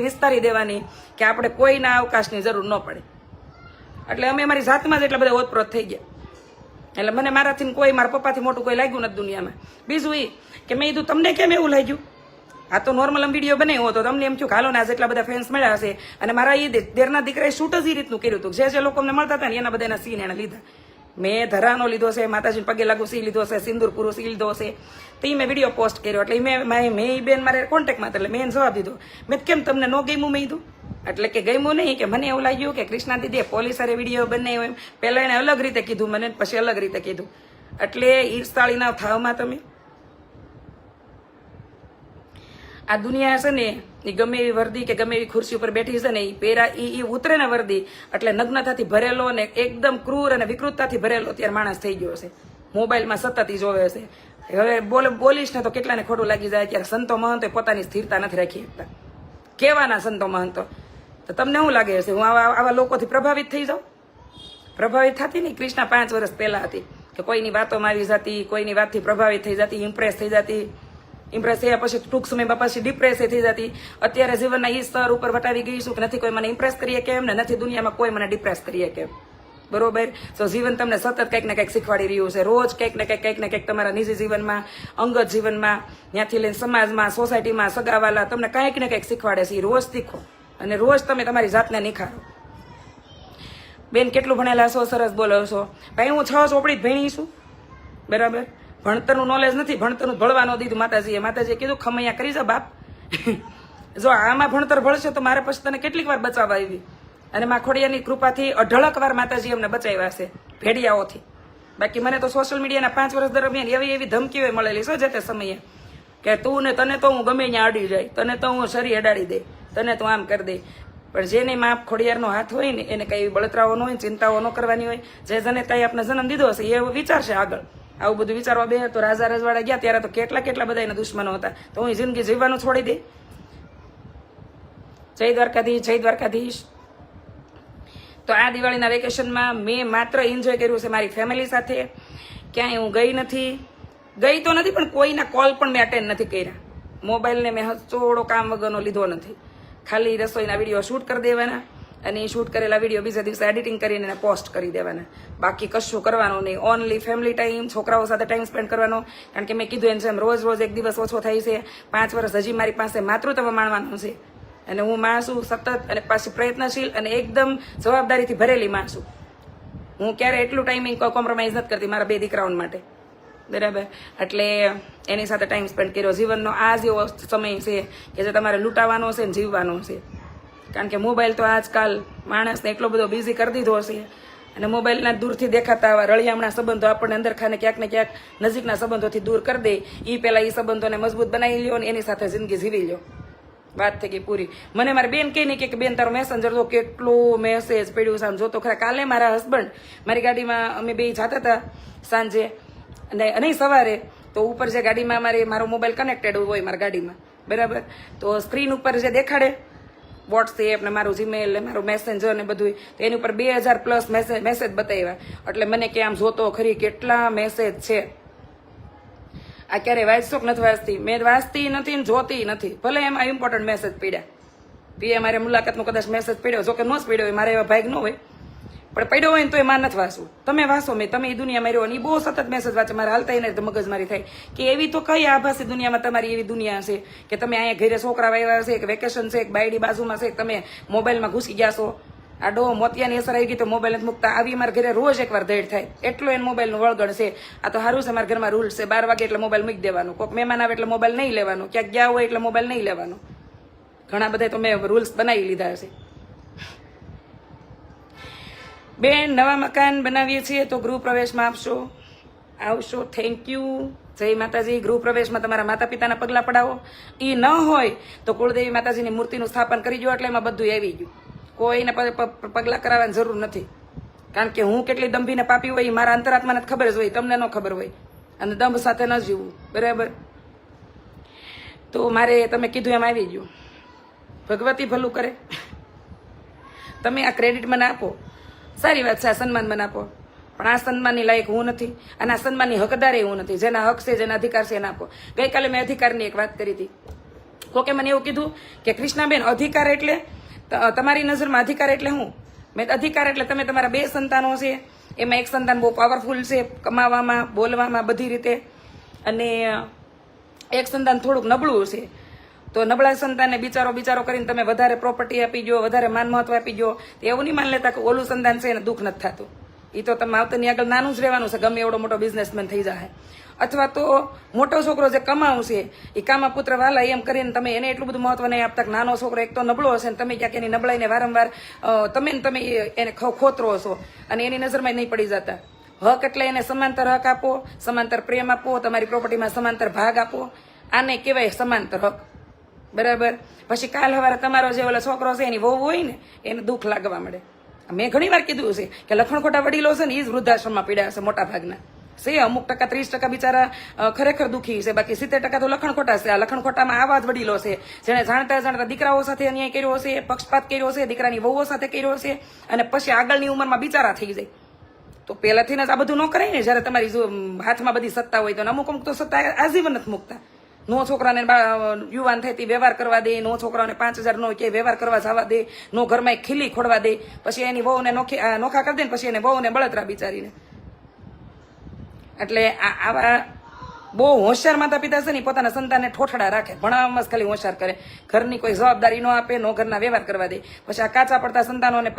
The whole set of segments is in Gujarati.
વિસ્તારી દેવાની કે આપણે કોઈના અવકાશની જરૂર ન પડે. એટલે અમે અમારી જાતમાં જ એટલા બધા ઓતપ્રોત થઈ ગયા. એટલે મને મારાથી કોઈ, મારા પપ્પાથી મોટું કોઈ લાગ્યું નથી દુનિયામાં. બીજું એ કે મેં કીધું, તમને કેમ એવું લાગ્યું? આ તો નોર્મલ આમ વીડિયો બનાવ્યો હતો. તમને એમ થયું હાલો ને આજે એટલા બધા ફેન્સ મળ્યા હશે. અને મારા એ દેરના દીકરાએ શૂટ જ એ રીતનું કર્યું હતું. જે જે લોકો અમને મળતા હતા ને એના બધાના સીન એને લીધા. મેં ધરાનો લીધો છે, માતાજીને પગે લાગુ સી લીધો છે, સિંદૂર પૂરો સી લીધો છે. એ મેં વીડિયો પોસ્ટ કર્યો. એટલે મેં મેં એ બેન મારે કોન્ટેક્ટમાં એટલે મેં જવાબ દીધો. મેં કેમ તમને ન ગમ્યું મેં કીધું? એટલે કે ગમ્યું નહીં કે મને એવું લાગ્યું કે કૃષ્ણા દીદીએ પોલીસરે વીડિયો બનાવ્યો એમ. પહેલાં એને અલગ રીતે કીધું મને, પછી અલગ રીતે કીધું. એટલે ઈર્ષાળીના થાવમાં તમે. આ દુનિયા છે ને એ ગમે એવી વર્દી કે ગમે એવી ખુરશી ઉપર બેઠી છે ને એ પહેરા એ એ ઉતરે ને વર્દી. એટલે નગ્નતાથી ભરેલો ને એકદમ ક્રૂર અને વિકૃતતાથી ભરેલો ત્યારે માણસ થઈ ગયો છે. મોબાઈલમાં સતત ઈ જોવે છે. હવે બોલ બોલીશ ને તો કેટલાને ખોટું લાગી જાય ત્યારે સંતો મહંતો પોતાની સ્થિરતા નથી રાખી શકતા. કેવાના સંતો મહંતો? તો તમને શું લાગે છે? હું આવા આવા લોકોથી પ્રભાવિત થઈ જાઉં? પ્રભાવિત થતી નહીં? ક્રિષ્ના પાંચ વર્ષ પહેલાં હતી કે કોઈની વાતોમાં આવી જતી, કોઈની વાતથી પ્રભાવિત થઈ જતી ઇમ્પ્રેસ થઈ જતી. ઇમ્પ્રેસ થયા પછી ટૂંક સમયમાં પછી ડિપ્રેસ થઈ જતી. અત્યારે જીવનના એ સ્તર ઉપર વટાવી ગઈ છું કે નથી કોઈ મને ઇમ્પ્રેસ કરીએ કેમ ને નથી દુનિયામાં કોઈ મને ડિપ્રેસ કરીએ કેમ બરોબર? તો જીવન તમને સતત કંઈક ને કંઈક શીખવાડી રહ્યું છે. રોજ કંઈક ને કંઈક કંઈક ને કંઈક તમારા નિજી જીવનમાં, અંગત જીવનમાં, ત્યાંથી લઈને સમાજમાં, સોસાયટીમાં, સગાવાલા, તમને કંઈક ને કંઈક શીખવાડે છે એ રોજ શીખો. અને રોજ તમે તમારી જાતને નિખારો. બેન, કેટલું ભણેલા છો? સરસ બોલો છો. ભાઈ, હું છ ચોપડી જ ભણી છું. બરાબર? ભણતરનું નોલેજ નથી, ભણતરનું ભળવા ન દીધું માતાજીએ. માતાજીએ કીધું, ખમૈયા, કરી જા બાપ. જો આમાં ભણતર ભળશે તો મારે પછી તને કેટલીક વાર બચાવવા આવી. અને મા ખોડિયાની કૃપાથી અઢળક વાર માતાજી અમને બચાવ્યા છે, ભેડિયાઓથી. બાકી મને તો સોશિયલ મીડિયાના પાંચ વર્ષ દરમિયાન એવી એવી ધમકીઓ મળેલી છે, જે તે સમયે. કે તું ને તને તો હું ગમે ત્યાં અડી જાય, તને તો હું શરીર અડાડી દે, તને તો આમ કરી દે. પણ જેને માપ ખોડિયારનો હાથ હોય ને, એને કઈ બળતરાઓ ન હોય, ચિંતાઓ ન કરવાની હોય, જે જને જનેતાએ આપણે જન્મ દીધો હશે, એ વિચારશે આગળ. આવું બધું વિચારવા બે તો રાજા રજવાડા ગયા ત્યારે તો કેટલા કેટલા બધા એના દુશ્મનો હતા. તો હું જિંદગી જીવવાનું છોડી દે. જય દ્વારકાધીશ જય દ્વારકાધીશ. તો આ દિવાળીના વેકેશનમાં મેં માત્ર એન્જોય કર્યું છે મારી ફેમિલી સાથે. ક્યાંય હું ગઈ નથી. ગઈ તો નથી, પણ કોઈના કોલ પણ મેં અટેન્ડ નથી કર્યા. મોબાઈલને મેં હચોડો કામ વગરનો લીધો નથી. ખાલી રસોઈના વીડિયો શૂટ કરી દેવાના. અને એ શૂટ કરેલા વીડિયો બીજા દિવસે એડિટિંગ કરીને એને પોસ્ટ કરી દેવાના. બાકી કશું કરવાનું નહીં. ઓનલી ફેમિલી ટાઈમ છોકરાઓ સાથે ટાઈમ સ્પેન્ડ કરવાનો. કારણ કે મેં કીધું એમ જેમ રોજ રોજ એક દિવસ ઓછો થાય છે. પાંચ વર્ષ હજી મારી પાસે માતૃત્વ માણવાનું છે. અને હું માણસું સતત અને પાછી પ્રયત્નશીલ અને એકદમ જવાબદારીથી ભરેલી માણસું. હું ક્યારે એટલું ટાઈમિંગ કોમ્પ્રોમાઇઝ નથી કરતી મારા બે દીકરાઓ માટે. બરાબર? એટલે એની સાથે ટાઈમ સ્પેન્ડ કર્યો. જીવનનો આ જ એવો સમય છે કે જે તમારે લૂંટાવાનો છે ને જીવવાનો છે. કારણ કે મોબાઈલ તો આજકાલ માણસને એટલો બધો બિઝી કરી દીધો હશે અને મોબાઈલના દૂરથી દેખાતા આવા રળિયામણા સંબંધો આપણને અંદર ખાને ક્યાંક ને ક્યાંક નજીકના સંબંધોથી દૂર કરી દે. એ પહેલાં એ સંબંધોને મજબૂત બનાવી લ્યો અને એની સાથે જિંદગી જીવી લ્યો. વાત થઈ ગઈ પૂરી. મને મારી બેન કહી નહીં કે બેન, તારો મેસેન્જર તો કેટલો મેસેજ પડ્યો છે. જોતો ખરા. કાલે મારા હસબન્ડ મારી ગાડીમાં અમે બે જતા હતા સાંજે. અને નહીં, સવારે. તો ઉપર જે ગાડીમાં મારે, મારો મોબાઈલ કનેક્ટેડ હોય મારી ગાડીમાં. બરાબર? તો સ્ક્રીન ઉપર જે દેખાડે વોટ્સએપ ને મારું જીમેલ ને મારું મેસેન્જર ને બધું તો એની ઉપર બે હજાર પ્લસ મેસેજ મેસેજ બતાવ્યા. એટલે મને કે આમ જોતો ખરી કેટલા મેસેજ છે. આ ક્યારે વાંચશો કે નથી વાંચતી? મેં વાંચતી નથી ને જોતી નથી. ભલે એમાં ઇમ્પોર્ટન્ટ મેસેજ પડ્યા. પીએ મારે મુલાકાતનો કદાચ મેસેજ પડ્યો. જો કે ન જ પડ્યો મારે એવા ભાગ ન હોય. પણ પડ્યો હોય ને તો એ માં નથી વાંચવું. તમે વાંચો, મેં તમે એ દુનિયામાં રહ્યો અને એ બહુ સતત મેસેજ વાંચે, મારે હાલતા એને મગજ મારી થાય. કે એવી તો કઈ આભાસી દુનિયામાં તમારી એવી દુનિયા હશે કે તમે અહીંયા ઘરે છોકરા વાવ્યા છે એક વેકેશન છે એક બાયડી બાજુમાં છે તમે મોબાઈલમાં ઘૂસી ગયા છો. આ ડો મોતિયાની અસર આવી ગઈ તો મોબાઈલ નથી મૂકતા. આવી મારા ઘરે રોજ એકવાર દેડ થાય. એટલો એને મોબાઈલનું વળગણ છે. આ તો સારું છે, મારા ઘરમાં રૂલ્સ છે. બાર વાગે એટલે મોબાઈલ મૂકી દેવાનો. કોઈક મહેમાન આવે એટલે મોબાઈલ નહીં લેવાનો. ક્યાંક ગયા હોય એટલે મોબાઈલ નહીં લેવાનો. ઘણા બધા તો મેં રૂલ્સ બનાવી લીધા છે. બેન, નવા મકાન બનાવીએ છીએ તો ગૃહ પ્રવેશમાં આપશો. આવશો. થેન્ક યુ જય માતાજી. ગૃહ પ્રવેશમાં તમારા માતા પિતાના પગલા પડાવો. એ ન હોય તો કુળદેવી માતાજીની મૂર્તિનું સ્થાપન કરી દો એટલે એમાં બધું આવી ગયું. કોઈને પગલા કરાવવાની જરૂર નથી. કારણ કે હું કેટલી દંભીને પાપી હોય મારા અંતરાત્માને ખબર જ હોય. તમને ન ખબર હોય. અને દંભ સાથે ન જીવવું. બરાબર? તો મારે તમે કીધું એમ આવી ગયું. ભગવતી ભલું કરે. તમે આ ક્રેડિટ મને આપો. સારી વાત છે, આ સન્માન મને આપો. પણ આ સન્માનની લાયક હું નથી અને આ સન્માનની હકદારે હું નથી. જેના હક છે, જેના અધિકાર છે, એને આપો. ગઈકાલે મેં અધિકારની એક વાત કરી હતી. કોકે મને એવું કીધું કે કૃષ્ણાબેન અધિકાર એટલે તમારી નજરમાં અધિકાર એટલે હું? મેં અધિકાર એટલે તમે તમારા બે સંતાનો છે. એમાં એક સંતાન બહુ પાવરફુલ છે, કમાવામાં, બોલવામાં બધી રીતે. અને એક સંતાન થોડુંક નબળું છે. તો નબળા સંતાનને બિચારો બિચારો કરીને તમે વધારે પ્રોપર્ટી આપી દો વધારે માન મહત્વ આપી દો એવું નહીં માન લેતા કે ઓલું સંતાન છે એને દુઃખ નથી થતું. એ તો તમે આવતાની આગળ નાનું જ રહેવાનું છે, ગમે એવડો મોટો બિઝનેસમેન થઈ જાય અથવા તો મોટો છોકરો જે કમાવશે એ કામા પુત્ર વાલા એમ કરીને તમે એને એટલું બધું મહત્વ નહીં આપતા નાનો છોકરો એક તો નબળો હશે તમે ક્યાંક એની નબળાઈને વારંવાર તમે ને તમે એને ખોતરો હશો અને એની નજરમાં નહીં પડી જતા. હક એટલે એને સમાંતર હક આપો, સમાંતર પ્રેમ આપો, તમારી પ્રોપર્ટીમાં સમાંતર ભાગ આપો. આને કહેવાય સમાંતર હક. બરાબર? પછી કાલ હવારે તમારો જે ઓલો છોકરો છે, એની વહુ હોય ને, એને દુઃખ લાગવા મળે મેં ઘણી વાર કીધું છે કે લખણ ખોટા વડીલો છે ને એ જ વૃદ્ધાશ્રમમાં પીડ્યા છે મોટા ભાગના. છે, અમુક ટકા ત્રીસ ટકા બિચારા ખરેખર દુઃખી છે, બાકી સિત્તેર ટકા તો લખણ ખોટા છે. આ લખણ ખોટામાં આવા જ વડીલો છે, જેણે જાણતા જાણતા દીકરાઓ સાથે અન્યાય કર્યો હશે, પક્ષપાત કર્યો છે દીકરાની વહુઓ સાથે કર્યો છે અને પછી આગળની ઉંમરમાં બિચારા થઈ જાય. તો પહેલાથી જ આ બધું ન કરાય ને, જ્યારે તમારી જો હાથમાં બધી સત્તા હોય તો અમુક અમુક તો સત્તા આજીવન નથી મૂકતા. નો છોકરાને યુવાન થાય તે વ્યવહાર કરવા દે, નો છોકરાને પાંચ હજાર નો ક્યાંય વ્યવહાર કરવા જવા દે, નો ઘરમાં ખીલી ખોડવા દે, પછી એની વહુને નોખી નોખા કરી દે ને પછી એને વહુને બળતરા બિચારીને. એટલે આવા બહુ હોશિયાર માતા પિતા છે ને પોતાના સંતાનને ઠોઠડા રાખે, ભણાવવામાં ખાલી હોશિયાર કરે. ઘરની કોઈ જવાબદારી ન આપે, નો ઘરના વ્યવહાર કરવા દે. પછી આ કાચા પડતા સંતાનોને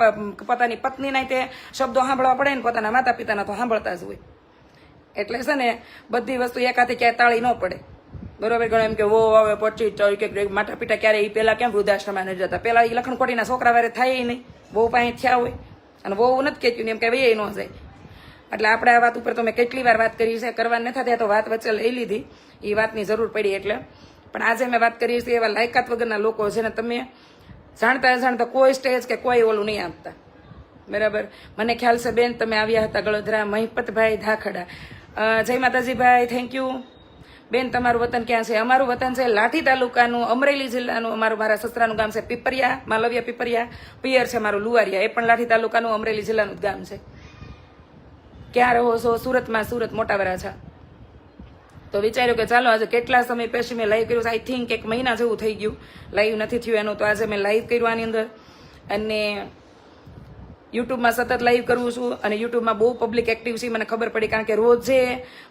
પોતાની પત્નીના તે શબ્દો સાંભળવા પડે ને, પોતાના માતા પિતાના તો સાંભળતા જ હોય. એટલે છે ને, બધી વસ્તુ એકાથી ક્યાંય તાળી ન પડે. બરોબર ગણો એમ કે વો આવે પચીસ, ચોવીસ માતા પિતા ક્યારે એ પેલા કેમ વૃદ્ધાશ્રમ નથી જતા? પેલા એ લખણકોટીના છોકરા વારે થાય નહીં. બહુ પાસે થયા હોય. અને બહુ નથી કહેતું ને એમ કે ભાઈ ન જાય. એટલે આપણે આ વાત ઉપર તો મેં કેટલી વાર વાત કરી છે કરવા નથી થતા તો વાત વચ્ચે લઈ લીધી. એ વાતની જરૂર પડી એટલે. પણ આજે મેં વાત કરી છે એવા લાયકાત વગરના લોકો છે ને તમે જાણતા જાણતા કોઈ સ્ટેજ કે કોઈ ઓલું નહીં આપતા. બરાબર? મને ખ્યાલ છે બેન, તમે આવ્યા હતા ગળોદરા, મહિપતભાઈ ધાખડા. જય માતાજીભાઈ થેન્ક યુ બેન, તમારું વતન ક્યાં છે? અમારું વતન છે લાઠી તાલુકાનું, અમરેલી જિલ્લાનું. અમારું મારા સસરાનું ગામ છે પીપરિયા, માલવિયા પીપરિયા. પિયર છે મારું લુવારિયા. એ પણ લાઠી તાલુકાનું, અમરેલી જિલ્લાનું જ ગામ છે. ક્યાં રહો છો? સુરતમાં સુરત મોટા વરાછા તો વિચાર્યું કે ચાલો, આજે કેટલા સમય પછી મેં લાઈવ કર્યું આઈ થિંક એક મહિના જેવું થઈ ગયું. લાઈવ નથી થયું એનું, તો આજે મેં લાઈવ કર્યું આની અંદર. અને યુટ્યુબમાં સતત લાઈવ કરું છું અને યુટ્યુબમાં બહુ પબ્લિક એક્ટિવ છે, મને ખબર પડી કારણ કે રોજે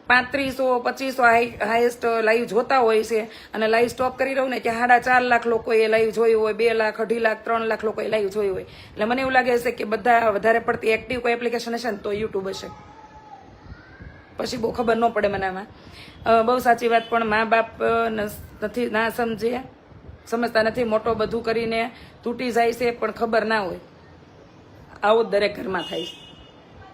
પાંત્રીસો, પચીસો હાઈએસ્ટ લાઈવ જોતા હોય છે અને લાઈવ સ્ટોપ કરી રહું ને કે સાડા ચાર લાખ લોકોએ લાઈવ જોયું હોય, બે લાખ, અઢી લાખ, ત્રણ લાખ લોકોએ લાઈવ જોયું હોય. એટલે મને એવું લાગે છે કે બધા વધારે પડતી એક્ટિવ કોઈ એપ્લિકેશન હશે ને તો યુટ્યુબ હશે. પછી બહુ ખબર ન પડે મને આમાં. બહુ સાચી વાત, પણ મા બાપ નથી, ના સમજે, સમજતા નથી, મોટો બધું કરીને તૂટી જાય છે, પણ ખબર ના હોય. આવું દરેક ઘરમાં થાય છે.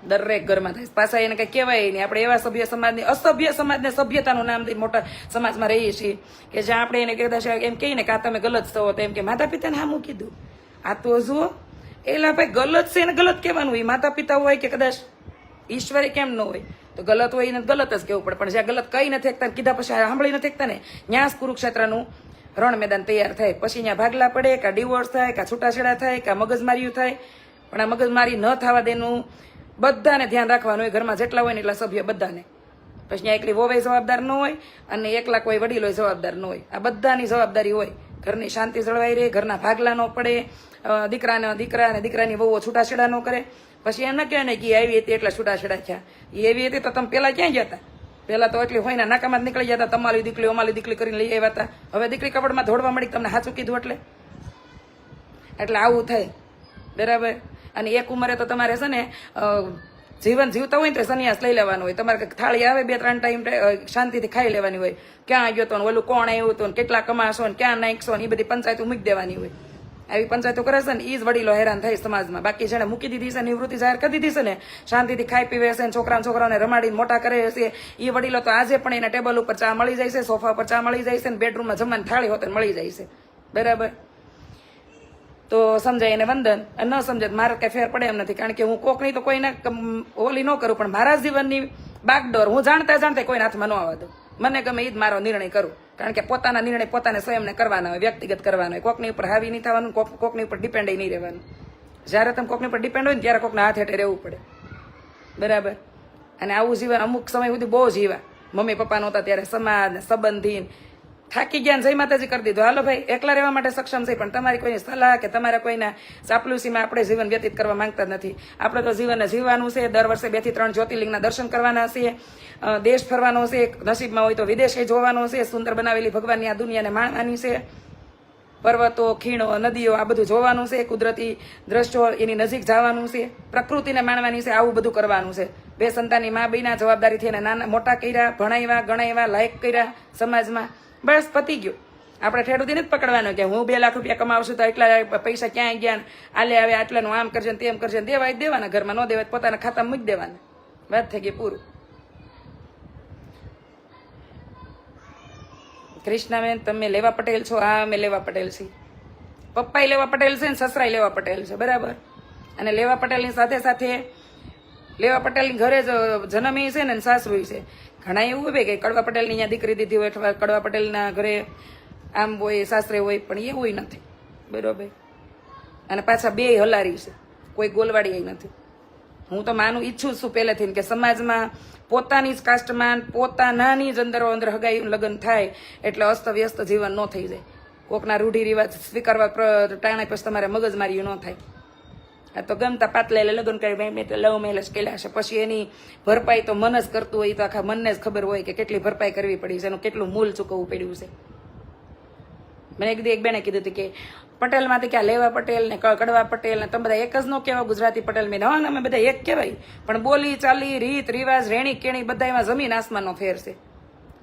દરેક ઘરમાં થાય છે. પાછા એને કઈ કહેવાય નહીં. આપણે એવા સભ્ય સમાજની, અસભ્ય સમાજને સભ્યતાનું નામ દઈ મોટા સમાજમાં રહીએ છીએ કે જ્યાં આપણે એને કદાચ એમ કહીએ ને કે આ તમે ગલત છો તો એમ કે માતા પિતાને હા મૂકી દઉં આ તો જુઓ, એલા ભાઈ ગલત છે એને ગલત કહેવાનું હોય. માતા પિતા હોય કે કદાચ ઈશ્વરે કેમ ન હોય? તો ગલત હોય એને ગલત જ કહેવું પડે. પણ જ્યાં ગલત કઈ નથી એકતા કીધા પછી સાંભળી નથી એકતા ને ન્યાસ કુરુક્ષેત્રનું રણ મેદાન તૈયાર થાય. પછી ત્યાં ભાગલા પડે, કાં ડિવોર્સ થાય, કાં છૂટાછેડા થાય, કાં મગજમાર્યું થાય. પણ આ મગજમારી ન થવા દેનું. બધાને ધ્યાન રાખવાનું હોય, ઘરમાં જેટલા હોય ને એટલા સભ્ય બધાને. પછી ત્યાં એકલી વોવે જવાબદાર ન હોય અને એકલા કોઈ વડીલો જવાબદાર ન હોય. આ બધાની જવાબદારી હોય. ઘરની શાંતિ જળવાઈ રહે, ઘરના ભાગલા ન પડે. દીકરાને દીકરા અને દીકરાની વહુઓ છૂટાછેડા ન કરે. પછી એમ ન કહેવાય ને કે આવી હતી એટલા છૂટાછેડા થયા. એ એવી હતી તો તમે પેલા ક્યાં ગયા હતા? પેલા તો એટલી હોય ને નાકામાં જ નીકળી જતા તમારી દીકરી અમારી દીકરી કરીને લઈ આવ્યા હતા. હવે દીકરી કપડમાં ધોડવા મળી તમને સાચું કીધું એટલે? એટલે આવું થાય. બરાબર? અને એક ઉંમરે તો તમારે છે ને જીવન જીવતા હોય ને સંન્યાસ લઈ લેવાનું હોય. તમારે થાળી આવે બે ત્રણ ટાઈમ શાંતિથી ખાઈ લેવાની હોય. ક્યાં ગયો તો ઓલું કોણ આવ્યું હતું કેટલા કમાશો ને ક્યાં નાખશો ને એ બધી પંચાયતો મૂકી દેવાની હોય. આવી પંચાયતો કરે છે ને એ જ વડીલો હેરાન થાય સમાજમાં. બાકી જેને મૂકી દીધી છે, નિવૃત્તિ જાહેર કરી દીધી છે ને, શાંતિથી ખાઈ પીવે છે છોકરા છોકરાઓને રમાડીને મોટા કરે છે એ વડીલો તો આજે પણ એના ટેબલ ઉપર ચા મળી જાય છે, સોફા ઉપર ચા મળી જાય છે ને, બેડરૂમમાં જમવાની થાળી હોતે મળી જાય છે. બરાબર? તો સમજાય એને વંદન ન સમજાય મારે કઈ ફેર પડે એમ નથી. કારણ કે હું કોકની તો કોઈને ઓલી ન કરું, પણ મારા જીવનની બાગડોર હું જાણતા જાણતા કોઈને હાથમાં ન આવવા દઉં. મને ગમે એ જ મારો નિર્ણય કરું. કારણ કે પોતાના નિર્ણય પોતાને સ્વયંને કરવાના હોય, વ્યક્તિગત કરવાનો હોય. કોકની ઉપર હાવી નહીં થવાનું, કોક કોકની ઉપર ડિપેન્ડ નહીં રહેવાનું. જ્યારે તમે કોકની ઉપર ડિપેન્ડ હોય ને ત્યારે કોકના હાથ હેઠે રહેવું પડે. બરાબર? અને આવું જીવન અમુક સમય સુધી બહુ જીવા મમ્મી પપ્પા નહોતા ત્યારે સમાજ સંબંધી થાકી ગયા જય માતાજી કરી દીધું. હાલો ભાઈ, એકલા રહેવા માટે સક્ષમ છે, પણ તમારી કોઈની સલાહ કે તમારા કોઈના ચાપલુસીમાં આપણે જીવન વ્યતીત કરવા માંગતા નથી. આપણે તો જીવનને જીવવાનું છે. દર વર્ષે બેથી ત્રણ જ્યોતિર્લિંગના દર્શન કરવાના છે દેશ ફરવાનો છે. નસીબમાં હોય તો વિદેશે જોવાનો છે. સુંદર બનાવેલી ભગવાનની આ દુનિયાને માણવાની છે. પર્વતો, ખીણો, નદીઓ, આ બધું જોવાનું છે. કુદરતી દ્રશ્યો એની નજીક જવાનું છે. પ્રકૃતિને માણવાની છે. આવું બધું કરવાનું છે. બે સંતાનની મા બીના જવાબદારીથી એને નાના મોટા કર્યા, ભણાવ્યા, ગણાવ્યા, લાયક કર્યા સમાજમાં. બસ પતી ગયું. આપણે ઠેડુથી નથી પકડવાનું કે હું બે લાખ રૂપિયા કમાવશું તો એટલા પૈસા ક્યાં ગયા આલે હવે આટલાનું આમ કરજે તેમ કરજે દેવાય દેવાના, ઘરમાં ન દેવાય પોતાના ખાતા મૂકી દેવાના. વાત થઈ ગઈ પૂરું. કૃષ્ણાબેન, તમે લેવા પટેલ છો? હા, અમે લેવા પટેલ છીએ. પપ્પાએ લેવા પટેલ છે ને સસરાય લેવા પટેલ છે, બરાબર? અને લેવા પટેલની સાથે સાથે લેવા પટેલની ઘરે જ જન્મી છે ને સાસરું છે. ઘણા એવું હોય કે કડવા પટેલની અહીંયા દીકરી દીધી હોય અથવા કડવા પટેલના ઘરે આમ હોય, સાસરે હોય, પણ એવું નથી. બરોબર? અને પાછા બે હલારી છે. કોઈ ગોલવાડી નથી. હું તો માનું ઈચ્છું છું પહેલેથી કે સમાજમાં પોતાની જ કાસ્ટમાં પોતાનાની જ અંદરો અંદર હગાઈ લગ્ન થાય એટલે અસ્તવ્યસ્ત જીવન ન થઈ જાય. કોકના રૂઢિ રિવાજ સ્વીકારવા ટાણે પછી તમારે મગજમારી ન થાય. તો ગમતા પાતલા એટલે લગ્ન કરી મેં લવ મેરેજ કર્યા છે. પછી એની ભરપાઈ તો મન જ કરતું હોય તો આખા મનને જ ખબર હોય કે કેટલી ભરપાઈ કરવી પડી છે, એનું કેટલું મૂલ ચૂકવવું પડ્યું છે. મને કીધું એક બેને કીધું હતું કે પટેલમાંથી ક્યાં લેવા પટેલ ને કડવા પટેલ ને તમે બધા એક જ નો કહેવા ગુજરાતી પટેલ મેં હા અમે બધા એક કહેવાય. પણ બોલી ચાલી, રીત, રિવાજ, રેણી કેણી બધા એમાં જમીન આસમાનનો ફેર છે.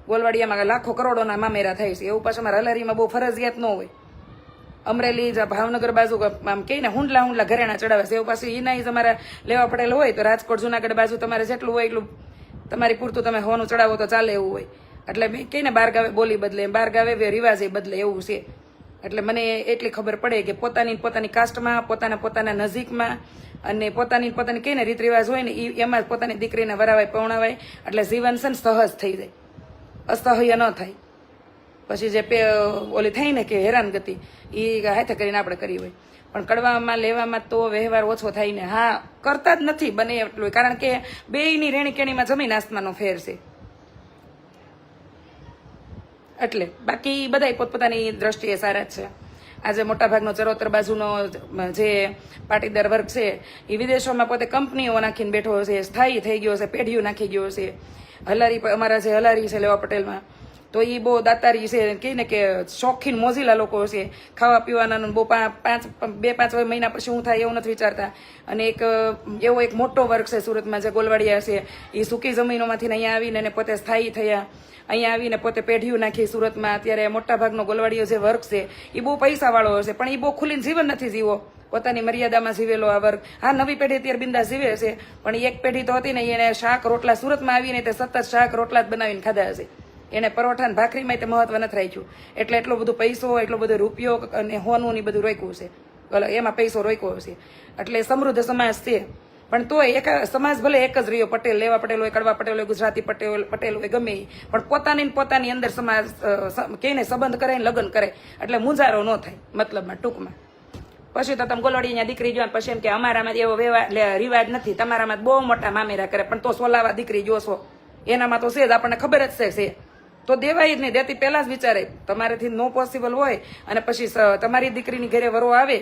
ગોલવાડિયામાં લાખો કરોડોના મામેરા થાય છે. એવું પાછું અમારા હલારીમાં બહુ ફરજિયાત ન હોય. અમરેલી ભાવનગર બાજુ આમ કહીને હુંડલા હુંડલા ઘરેણા ચડાવે છે. એવું એના નહીં તમારે લેવા પડેલ હોય તો રાજકોટ, જુનાગઢ બાજુ તમારે જેટલું હોય એટલું તમારી પૂરતું તમે હોનું ચડાવો તો ચાલે એવું હોય. એટલે મેં કહીને બાર ગાવે બોલી બદલે, બાર ગાવે રિવાજે બદલે એવું છે. એટલે મને એટલી ખબર પડે કે પોતાની પોતાની કાસ્ટમાં પોતાના પોતાના નજીકમાં અને પોતાની પોતાની કહીને રીત રિવાજ હોય ને એ એમાં પોતાની દીકરીને વરાવાય પવણાવાય એટલે જીવન છે ને સહજ થઈ જાય. અસહ્ય ન થાય. પછી જે ઓલી થઈ ને કે હેરાનગતિ એ હાથે કરીને આપણે કરી હોય. પણ કડવામાં, લેવામાં તો વ્યવહાર ઓછો થાય ને. હા, કરતા જ નથી બને એટલું કારણ કે બેયની રેણી કેણીમાં જમીન આસમાનનો ફેર છે. એટલે બાકી બધા પોતપોતાની દ્રષ્ટિએ સારા જ છે. આજે મોટાભાગનો ચરોતર બાજુનો જે પાટીદાર વર્ગ છે એ વિદેશોમાં પોતે કંપનીઓ નાખીને બેઠો છે, સ્થાયી થઈ ગયો છે, પેઢીઓ નાખી ગયો છે. હલારી અમારા જે હલારી છે, લેવા પટેલમાં તો એ બહુ દાતારી છે. કહે ને કે શોખીન મોજીલા લોકો છે. ખાવા પીવાના બહુ પાંચ બે પાંચ મહિના પછી હું થાય એવું નથી વિચારતા. અને એક, એવો એક મોટો વર્ગ છે સુરતમાં જે ગોલવાડિયા છે. એ સૂકી જમીનોમાંથી અહીંયા આવીને એને પોતે સ્થાયી થયા. અહીંયા આવીને પોતે પેઢીઓ નાખી સુરતમાં. અત્યારે મોટાભાગનો ગોલવાડીઓ જે વર્ગ છે એ બહુ પૈસાવાળો હશે. પણ એ બહુ ખુલીને જીવન નથી જીવો. પોતાની મર્યાદામાં જીવેલો આ વર્ગ. હા, નવી પેઢી અત્યારે બિંદા જીવે છે. પણ એક પેઢી તો હતી ને એને શાક રોટલા સુરતમાં આવીને તે સતત શાક રોટલા જ બનાવીને ખાધા હશે. એને પરોઠા ને ભાખરીમાં તે મહત્વ નથી રાખ્યું. એટલે એટલો બધો પૈસો, એટલો બધો રૂપિયો અને હોનું ને બધું રોક્યું છે. એમાં પૈસો રોક્યો છે. એટલે સમૃદ્ધ સમાજ છે. પણ તોય એક સમાજ ભલે એક જ રહ્યો, પટેલ, લેવા પટેલ હોય, કડવા પટેલ હોય, ગુજરાતી પટેલ પટેલ હોય, ગમે. પણ પોતાની પોતાની અંદર સમાજ કહીને સંબંધ કરે ને લગ્ન કરે, એટલે મુંજારો ન થાય, મતલબમાં, ટૂંકમાં. પછી તો તમે ગોલોડી અહીંયા દીકરી જોવા પછી એમ કે અમારામાં એવો વ્યવહાર રિવાજ નથી. તમારામાં બહુ મોટા મામેરા કરે, પણ તો સોલાવા દીકરી જોશો. એનામાં તો છે જ, આપણને ખબર જ છે. તો દેવાય જ નહીં. દેતી પહેલાં જ વિચારે, તમારેથી નો પોસિબલ હોય. અને પછી તમારી દીકરીની ઘરે વરો આવે,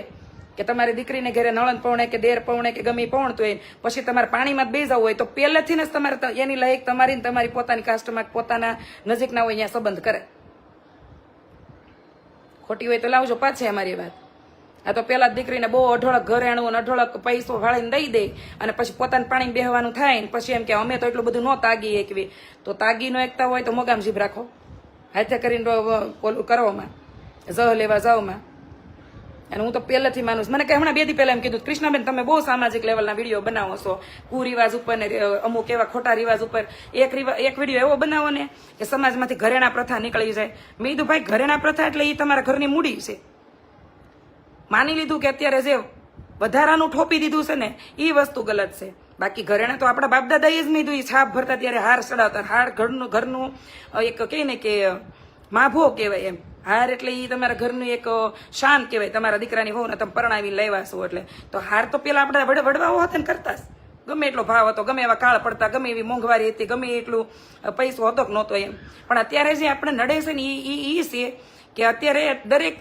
કે તમારી દીકરીને ઘરે નળન પૌણે કે દેર પૌણે કે ગમી પૌણતું હોય પછી તમારે પાણીમાં બે જવું હોય, તો પહેલેથી જ તમારે એની લાયક તમારી તમારી પોતાની કાસ્ટમાં પોતાના નજીકના હોય અહીંયા સંબંધ કરે. ખોટી હોય તો લાવજો પાછી અમારી વાત. આ તો પેલા દીકરીને બહુ અઢળક ઘરેણું અઢળક પૈસો વાળીને દઈ દે અને પછી પોતાને પાણી બેહવાનું થાય ને પછી એમ કે અમે તો એટલું બધું ન તાગી એકવી તો તાગી નો એકતા હોય તો મોગામ જીભ રાખો. હાથે કરીને પોલું કરવામાં જહ લેવા જાવમાં અને હું તો પહેલેથી માનું છું. મને કે હમણાં બે દી પહેલા એમ કીધું, કૃષ્ણાબેન, તમે બહુ સામાજિક લેવલના વીડિયો બનાવો છો. કુરિવાજ ઉપર ને અમુક એવા ખોટા રિવાજ ઉપર. એક એક વીડિયો એવો બનાવો ને કે સમાજમાંથી ઘરેણા પ્રથા નીકળી જાય. મેં કીધું, ભાઈ, ઘરેણા પ્રથા એટલે એ તમારા ઘરની મૂડી છે. માની લીધું કે અત્યારે જે વધારાનું ઠોપી દીધું છે ને એ વસ્તુ ગલત છે. બાકી ઘરેણા તો આપણા બાપ દાદાએ જ નહીં એ છાપ ભરતા ત્યારે હાર ચડાવતા હાર ઘરનું ઘરનું એક કહે ને કે, માભો કહેવાય એમ. હાર એટલે એ તમારા ઘરનું એક શાન કહેવાય. તમારા દીકરાની હોવ ને તમે પરણાવી લેવા છો એટલે. તો હાર તો પેલા આપણે વડ, વડવાઓ હતા ને કરતા ગમે એટલો ભાવ હતો, ગમે એવા કાળ પડતા, ગમે એવી મોંઘવારી હતી, ગમે એટલું પૈસો હતો કે નહોતો એમ. પણ અત્યારે જે આપણે નડે છે ને એ એ છે કે અત્યારે દરેક